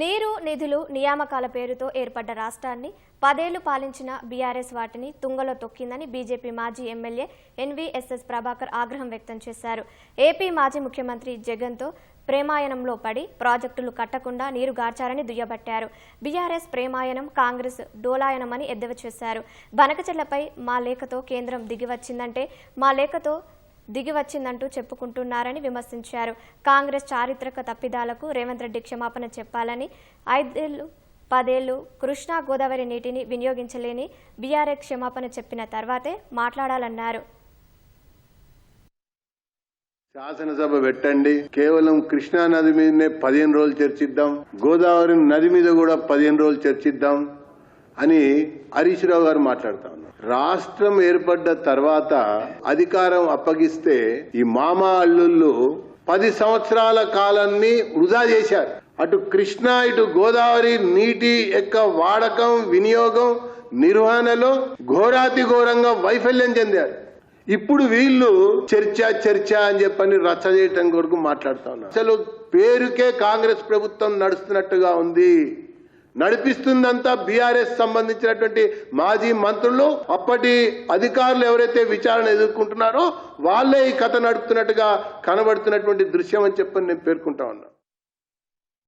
నీరు నిధులు నియామకాల పేరుతో ఏర్పడ్డ రాష్ట్రాన్ని పదేళ్ళు పాలించిన బీఆర్ఎస్ వాటిని తుంగలో తొక్కిందని బీజేపీ మాజీ ఎమ్మెల్యే ఎన్వీఎస్ఎస్ ప్రభాకర్ ఆగ్రహం వ్యక్తం చేశారు. ఏపీ మాజీ ముఖ్యమంత్రి జగన్తో ప్రేమాయణంలో పడి ప్రాజెక్టులు కట్టకుండా నీరు గార్చారని దుయ్యబట్టారు. బీఆర్ఎస్ ప్రేమాయణం కాంగ్రెస్ డోలాయనమని ఎద్దవ చేశారు. బనకచెల్లపై మా లేఖతో కేంద్రం దిగివచ్చిందంటే మా లేఖతో దిగి వచ్చిందంటూ చెప్పుకుంటున్నారని విమర్శించారు. కాంగ్రెస్ చారిత్రక తప్పిదాలకు రేవంత్ రెడ్డి క్షమాపణ చెప్పాలని ఐదేళ్ళు పదేళ్ళు కృష్ణా గోదావరి నీటిని వినియోగించలేని బీఆర్ఏ క్షమాపణ చెప్పిన తర్వాతే మాట్లాడాలన్నారు. శాసనసభ పెట్టండి. కేవలం కృష్ణా నది మీదనే పదిహేను రోజులు చర్చిద్దాం. గోదావరి నది మీద కూడా పదిహేను రోజులు చర్చిద్దాం. అని హరీష్ రావు గారు మాట్లాడుతా ఉన్నారు. రాష్ట్రం ఏర్పడ్డ తర్వాత అధికారం అప్పగిస్తే ఈ మామ అల్లుళ్ళు పది సంవత్సరాల కాలాన్ని వృధా చేశారు. అటు కృష్ణా ఇటు గోదావరి నీటి యొక్క వాడకం వినియోగం నిర్వహణలో ఘోరాతి ఘోరంగా వైఫల్యం చెందారు. ఇప్పుడు వీళ్ళు చర్చ చర్చ అని చెప్పని రచ్చ చేయటం కొరకు మాట్లాడుతా ఉన్నారు. అసలు పేరుకే కాంగ్రెస్ ప్రభుత్వం నడుస్తున్నట్టుగా ఉంది. నడిపిస్తుందంతా బీఆర్ఎస్ సంబంధించినటువంటి మాజీ మంత్రులు. అప్పటి అధికారులు ఎవరైతే విచారణ ఎదుర్కొంటున్నారో వాళ్ళే ఈ కథ నడుపుతున్నట్టుగా కనబడుతున్నటువంటి దృశ్యం అని చెప్పని నేను పేర్కొంటా ఉన్నా.